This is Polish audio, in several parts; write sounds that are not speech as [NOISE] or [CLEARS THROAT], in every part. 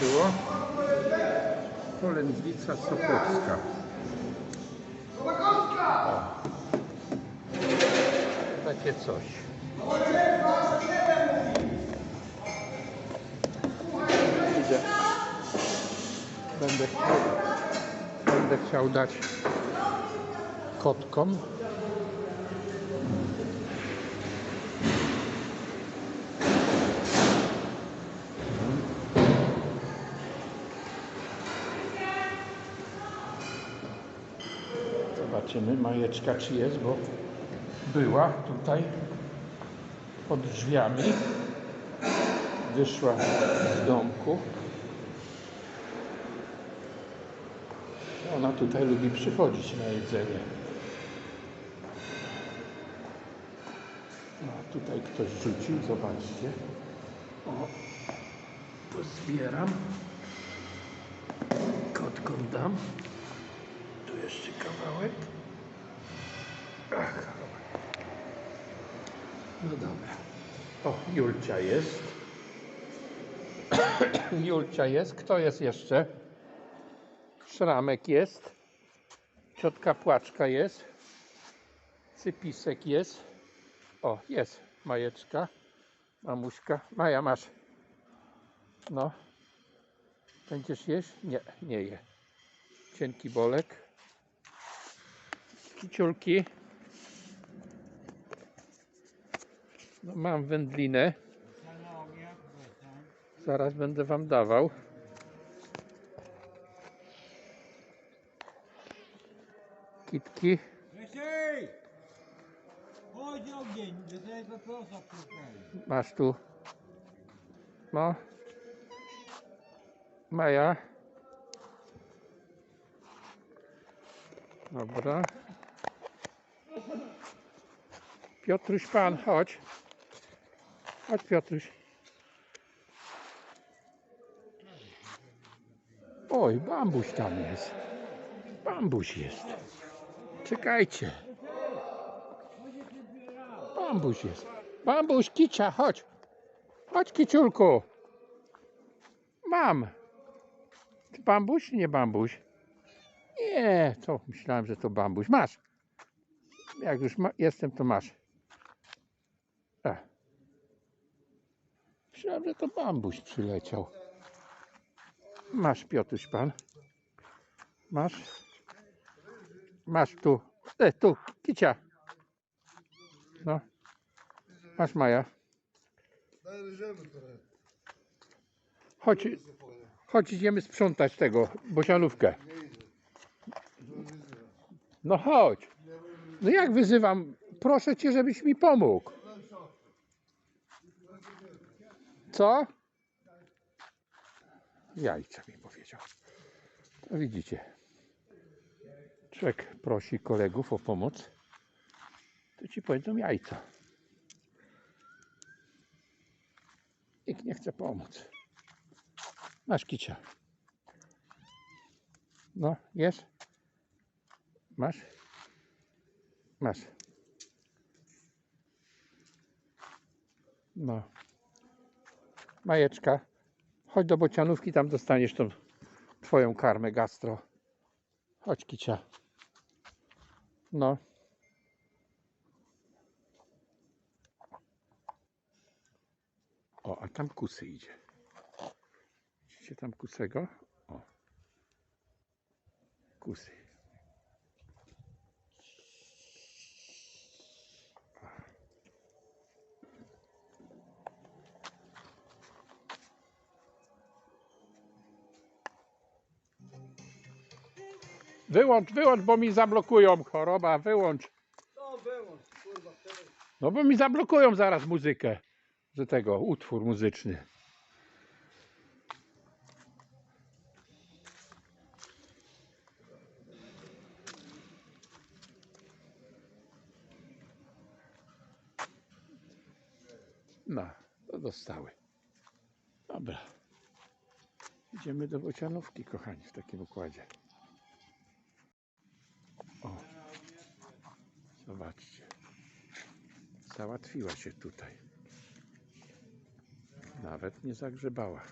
było. Polędwica Sopocka. O. Takie coś. Będę chciał, będę chciał dać kotkom. Zobaczymy majeczka czy jest, bo była tutaj pod drzwiami. Wyszła z domku. Ona tutaj lubi przychodzić na jedzenie. No, tutaj ktoś rzucił, zobaczcie. O, pozbieram. Kotkom dam. Tu jeszcze kawałek. Ach, no dobra. O, Julcia jest. [COUGHS] Julcia jest. Kto jest jeszcze? Szramek jest. Ciotka Płaczka jest. Cypisek jest. O, jest Majeczka. Mamuśka. Maja, masz. No. Będziesz jeść? Nie, nie je. Cienki bolek. Kiciulki. No, mam wędlinę. Zaraz będę wam dawał. Kitki. Masz tu. No. Maja. Dobra. Piotruś pan, chodź. Chodź Piotruś. Oj, bambuś tam jest. Bambuś jest. Czekajcie. Bambuś jest. Bambuś, kicia, chodź. Chodź, kiciulku. Mam. Ty bambuś, nie bambuś? Nie, co? Myślałem, że to bambuś. Masz. Jak już ma, jestem, to masz. Myślałem, że to bambuś przyleciał. Masz, Piotruś, pan. Masz. Masz tu. E, tu, kicia. No. Masz Maja. Chodź, chodź idziemy sprzątać tego, bosianówkę. No chodź. No jak wyzywam? Proszę cię, żebyś mi pomógł. Co? Jajca mi powiedział. To widzicie. Człowiek prosi kolegów o pomoc, to ci powiedzą jajca. Nikt nie chce pomóc. Masz kicia. No, jesz? Masz? Masz. No. Majeczka, chodź do bocianówki, tam dostaniesz tą twoją karmę gastro. Chodź kicia. No. O, a tam kusy idzie. Widzicie tam kusego? O. Kusy. Wyłącz, wyłącz, bo mi zablokują. Choroba, wyłącz. To wyłącz, kurwa. No bo mi zablokują zaraz muzykę. Z tego, utwór muzyczny. No, to dostały. Dobra. Idziemy do bocianówki, kochani, w takim układzie. Zobaczcie. Załatwiła się tutaj. Nawet nie zagrzebała.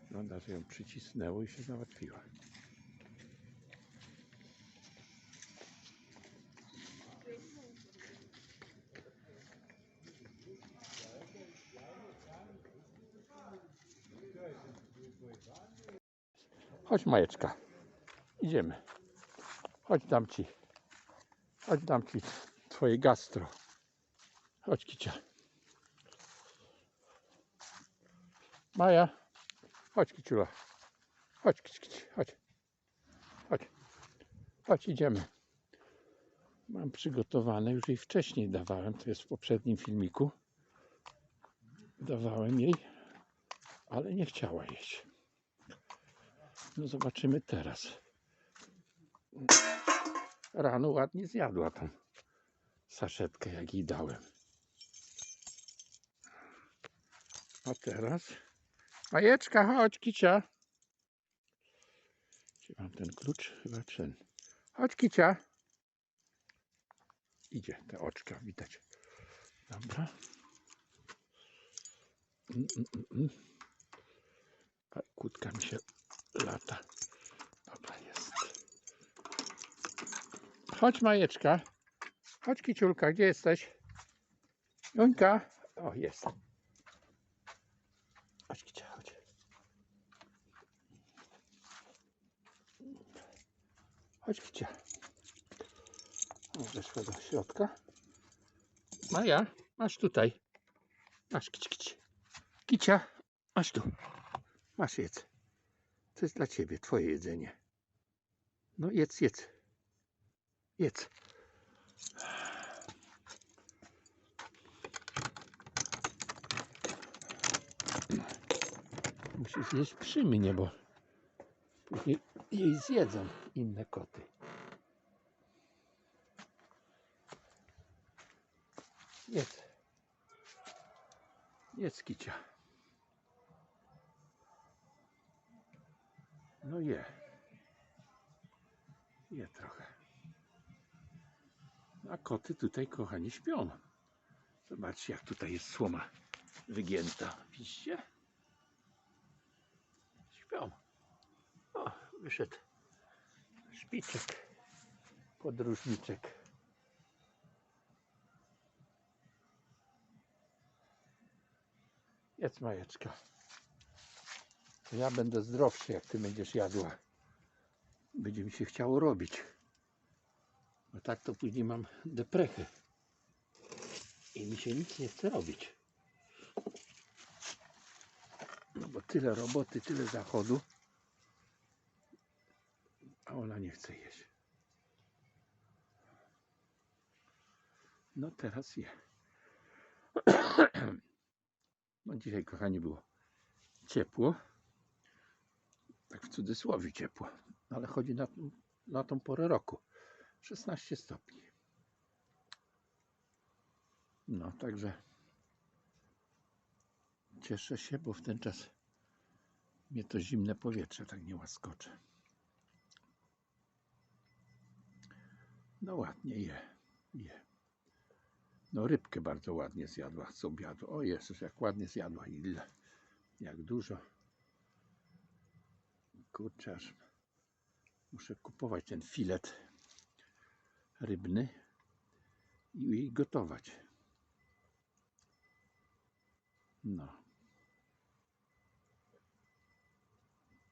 No, Wygląda, że ją przycisnęło i się załatwiła. Chodź Majeczka. Idziemy. Chodź dam ci. Chodź dam ci twoje gastro. Chodź Kicia. Maja. Chodź Kiciula. Chodź Kici, Kici. Chodź. Chodź. Chodź idziemy. Mam przygotowane, już jej wcześniej dawałem, to jest w poprzednim filmiku. Dawałem jej, ale nie chciała jeść. No zobaczymy teraz. Rano ładnie zjadła tą saszetkę, jak jej dałem. A teraz... Majeczka, chodź, Kicia. Gdzie mam ten klucz? Chyba ten. Chodź, Kicia. Idzie, te oczka widać. Dobra. Mm, mm, mm. A, Kłódka mi się lata. Dobra, jest. Chodź, Majeczka. Chodź, Kiciulka, gdzie jesteś? Jońka. O, jest. Chodź, Kicia, chodź. Chodź, Kicia. Weszła do środka. Maja, masz tutaj. Masz, kici, kici. Kicia, masz tu. Masz jedz. To jest dla ciebie, twoje jedzenie. No jedz, jedz. Jedz. Musisz jeść przy mnie, bo później jej zjedzą inne koty. Jedz. Jedz, kicia. No je. Je trochę. A koty tutaj, kochani, śpią. Zobaczcie, jak tutaj jest słoma wygięta. Widzicie? Śpią. O, wyszedł szpiczek, podróżniczek. Jedz Majeczka. Ja będę zdrowszy, jak ty będziesz jadła. Będzie mi się chciało robić. Bo tak to później mam deprechy. I mi się nic nie chce robić. No bo tyle roboty, tyle zachodu. A ona nie chce jeść. No teraz je. No dzisiaj, kochani, było ciepło. Tak w cudzysłowie ciepło. Ale chodzi na, na tą porę roku. 16 stopni. No, także cieszę się, bo w ten czas mnie to zimne powietrze tak nie łaskocze. No ładnie je, je. No rybkę bardzo ładnie zjadła z obiadu. O Jezus, jak ładnie zjadła ile, jak dużo. Kurczę, muszę kupować ten filet rybny i gotować. No.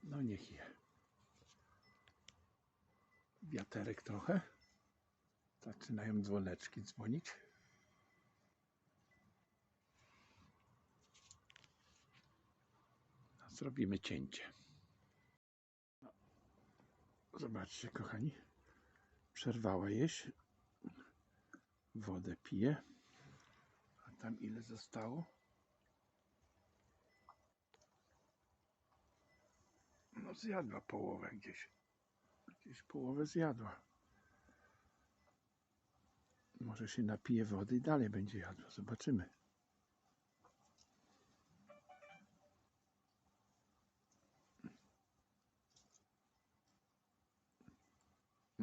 No niech je. Wiaterek trochę. Zaczynają dzwoneczki dzwonić. No, Zrobimy cięcie. Zobaczcie, kochani. Przerwała jeść. Wodę pije. A tam ile zostało? No zjadła połowę gdzieś. Gdzieś połowę zjadła. Może się napije wody i dalej będzie jadła. Zobaczymy.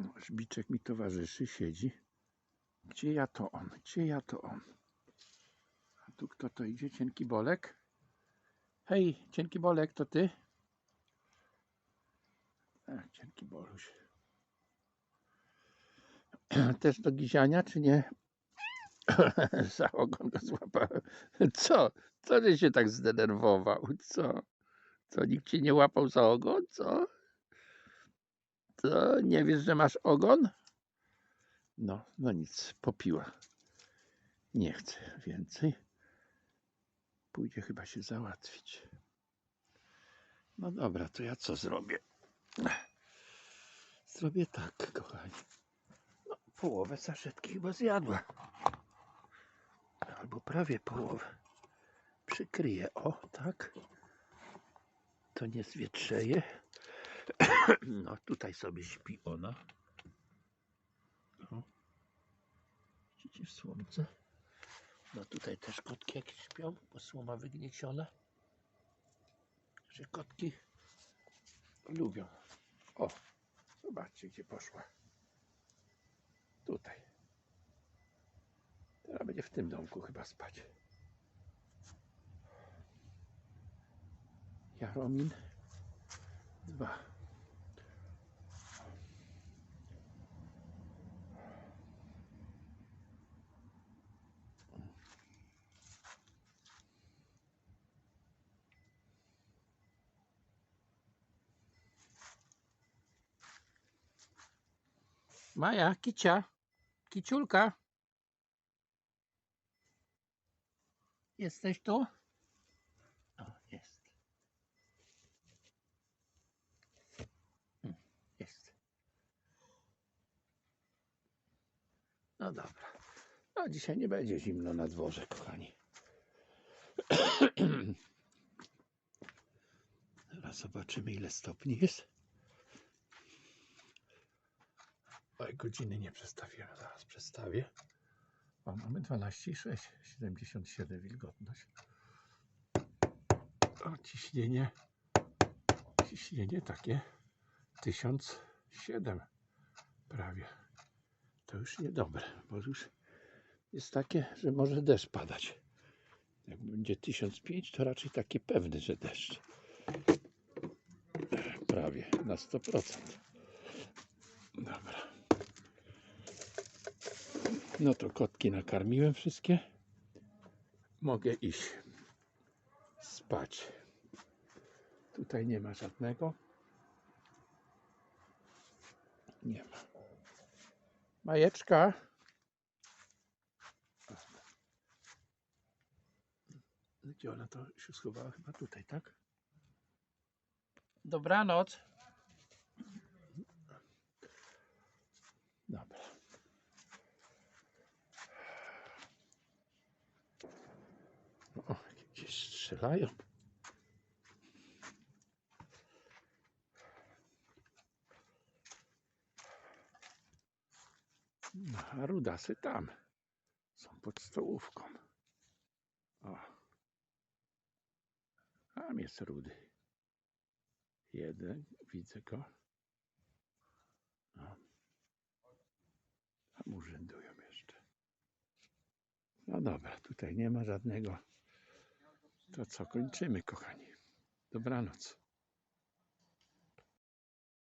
No, Żbiczek mi towarzyszy, siedzi. Gdzie ja to on? Gdzie ja to on? A tu kto to idzie? Cienki Bolek? Hej, Cienki Bolek, to ty? A, dzięki Boluś. [CLEARS THROAT] Też do giziania, czy nie? [CLEARS THROAT] Za ogon go złapałem. Co? Co ty się tak zdenerwował? Co? Co, nikt cię nie łapał za ogon? Co? Co? Nie wiesz, że masz ogon? No, no nic, popiła. Nie chce więcej. Pójdzie chyba się załatwić. No dobra, to ja co zrobię? Zrobię tak, kochani. No, połowę saszetki chyba zjadła. Albo prawie połowę. Przykryję. O, tak. To nie zwietrzeje. [COUGHS] No, tutaj sobie śpi ona. Widzicie w słomce? No tutaj też kotki jakieś śpią, bo słoma wygnieciona. Że kotki lubią. O, zobaczcie gdzie poszła. Tutaj. Teraz będzie w tym domku chyba spać. Jaromin. Dwa. Maja, kicia, kiciulka. Jesteś tu? O, jest. Mm, Jest. No dobra. No dzisiaj nie będzie zimno na dworze, kochani. [CLEARS THROAT] Teraz zobaczymy ile stopni jest. Oj, godziny nie przestawiłem, zaraz przestawię. O, mamy 12,6, 77 wilgotność. O, ciśnienie, ciśnienie takie 1007 prawie. To już niedobre, bo już jest takie, że może deszcz padać. Jak będzie 1005, to raczej takie pewny, że deszcz. Prawie na 100%. Dobra. No to kotki nakarmiłem wszystkie. Mogę iść spać. Tutaj nie ma żadnego. Nie ma. Majeczka. Gdzie ona to się schowała? Chyba tutaj, tak? Dobranoc. Dobra. O, No, a rudasy tam. Są pod stołówką. O. Tam jest rudy. Jeden, widzę go. No. Tam urzędują jeszcze. No dobra, tutaj nie ma żadnego. To co, kończymy, kochani. Dobranoc.